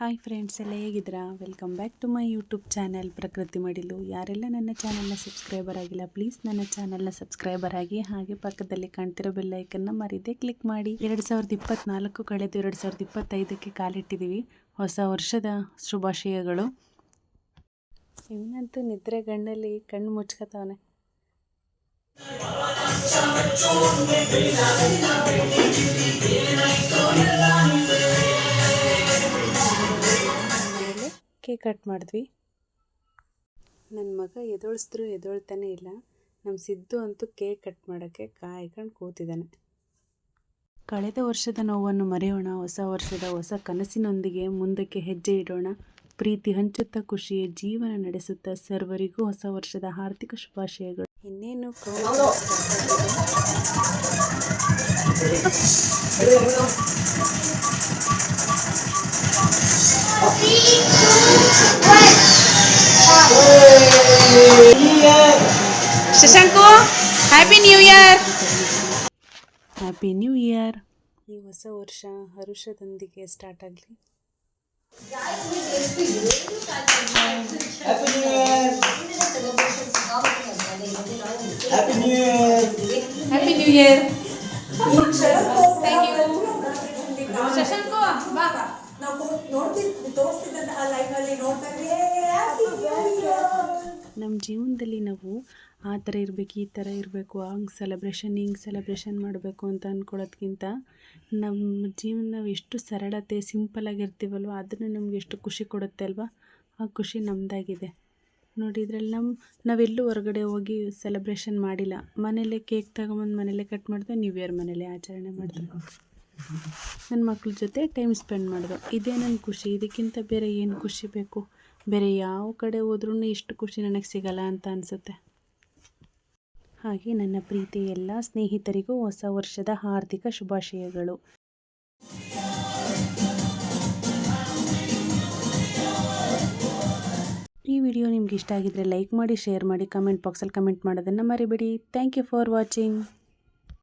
Hi friends ಎಲ್ಲ ಹೇಗಿದ್ದೀರಾ? Welcome back to my YouTube channel Prakruthi Madilu ಯಾರೆಲ್ಲ ನನ್ನ ಚಾನಲ್ನ ಸಬ್ಸ್ಕ್ರೈಬರ್ ಆಗಿಲ್ಲ ಪ್ಲೀಸ್ ನನ್ನ ಚಾನಲ್ನ ಸಬ್ಸ್ಕ್ರೈಬರ್ ಆಗಿ ಹಾಗೆ ಪಕ್ಕದಲ್ಲಿ ಕಾಣ್ತಿರೋ ಬೆಲ್ಲೈಕನ್ನ ಮರಿದೇ ಕ್ಲಿಕ್ ಮಾಡಿ. ಎರಡು ಸಾವಿರದ ಇಪ್ಪತ್ನಾಲ್ಕು ಕಳೆದು ಎರಡು ಸಾವಿರದ ಇಪ್ಪತ್ತೈದಕ್ಕೆ ಕಾಲಿಟ್ಟಿದ್ದೀವಿ ಹೊಸ ವರ್ಷದ ಶುಭಾಶಯಗಳು. ಇವನಂತೂ ನಿದ್ರೆ ಗಣ್ಣಲ್ಲಿ ಕಣ್ಣು ಮುಚ್ಕೋತಾವನೆ? ಕೇಕ್ ಕಟ್ ಮಾಡಿದ್ವಿ? ನನ್ನ ಮಗ ಎದೊಳಿಸಿದ್ರು ಎದೊಳ್ತಾನೆ ಇಲ್ಲ. ನಮ್ಮ ಸಿದ್ದು ಅಂತೂ ಕೇಕ್ ಕಟ್ ಮಾಡೋಕ್ಕೆ ಕಾಯ್ಕೊಂಡು ಕೂತಿದ್ದಾನೆ ಕಳೆದ ವರ್ಷದ ನೋವನ್ನು ಮರೆಯೋಣ. ಹೊಸ ವರ್ಷದ ಹೊಸ ಕನಸಿನೊಂದಿಗೆ ಮುಂದಕ್ಕೆ ಹೆಜ್ಜೆ ಇಡೋಣ. ಪ್ರೀತಿ ಹಂಚುತ್ತಾ ಖುಷಿಯ ಜೀವನ ನಡೆಸುತ್ತಾ ಸರ್ವರಿಗೂ ಹೊಸ ವರ್ಷದ ಆರ್ಥಿಕ ಶುಭಾಶಯಗಳು. ಇನ್ನೇನು countdown start ಆಗಿದೆ. Shashank happy new year happy new year ಈ ಹೊಸ ವರ್ಷ ಹರುಷದೊಂದಿಗೆ ಸ್ಟಾರ್ಟ್ ಆಗಲಿ. Happy new year thank you Shashank ಬಾ ನಾವು ನೋಡ್ತಿದ್ವಿ ತೋರಿಸ್ತಿದ್ದಂತ ಆ ಲೈನಲ್ಲಿ ನೋಡ್ತಾನೆ ನಮ್ಮ ಜೀವನದಲ್ಲಿ ನಾವು ಆ ಥರ ಇರಬೇಕು, ಈ ಥರ ಇರಬೇಕು, ಹಂಗೆ ಸೆಲೆಬ್ರೇಷನ್ ಹಿಂಗೆ ಸೆಲೆಬ್ರೇಷನ್ ಮಾಡಬೇಕು ಅಂತ ಅಂದ್ಕೊಳ್ಳೋದ್ಕಿಂತ ನಮ್ಮ ಜೀವನ ನಾವು ಎಷ್ಟು ಸರಳತೆ ಸಿಂಪಲಾಗಿರ್ತೀವಲ್ವ ಅದನ್ನು ನಮ್ಗೆ ಎಷ್ಟು ಖುಷಿ ಕೊಡುತ್ತೆ ಅಲ್ವಾ, ಆ ಖುಷಿ ನಮ್ಮದಾಗಿದೆ ನೋಡಿ, ಇದ್ರಲ್ಲಿ ನಮ್ಮ ನಾವೆಲ್ಲೂ ಹೊರಗಡೆ ಹೋಗಿ ಸೆಲೆಬ್ರೇಷನ್ ಮಾಡಿಲ್ಲ. ಮನೇಲೇ ಕೇಕ್ ತಗೊಂಬಂದು ಮನೇಲೇ ಕಟ್ ಮಾಡಿದೆ ನ್ಯೂ ಇಯರ್ ಮನೇಲೆ ಆಚರಣೆ ಮಾಡಿದ್ರು ನನ್ನ ಮಕ್ಕಳ ಜೊತೆ ಟೈಮ್ ಸ್ಪೆಂಡ್ ಮಾಡಿದೆ. ಇದೇ ನನ್ನ ಖುಷಿ, ಇದಕ್ಕಿಂತ ಬೇರೆ ಏನು ಖುಷಿ ಬೇಕು? ಬೇರೆ ಯಾವ ಕಡೆ ಹೋದ್ರೂ ಇಷ್ಟು ಖುಷಿ ನನಗೆ ಸಿಗಲ್ಲ ಅಂತ ಅನಿಸುತ್ತೆ. ಹಾಗೆ ನನ್ನ ಪ್ರೀತಿ ಎಲ್ಲ ಸ್ನೇಹಿತರಿಗೂ ಹೊಸ ವರ್ಷದ ಹಾರ್ದಿಕ ಶುಭಾಶಯಗಳು. ಈ ವಿಡಿಯೋ ನಿಮ್ಗೆ ಇಷ್ಟ ಆಗಿದ್ರೆ ಲೈಕ್ ಮಾಡಿ, ಶೇರ್ ಮಾಡಿ, ಕಮೆಂಟ್ ಬಾಕ್ಸಲ್ಲಿ ಕಮೆಂಟ್ ಮಾಡೋದನ್ನು ಮರಿಬೇಡಿ. Thank you for watching.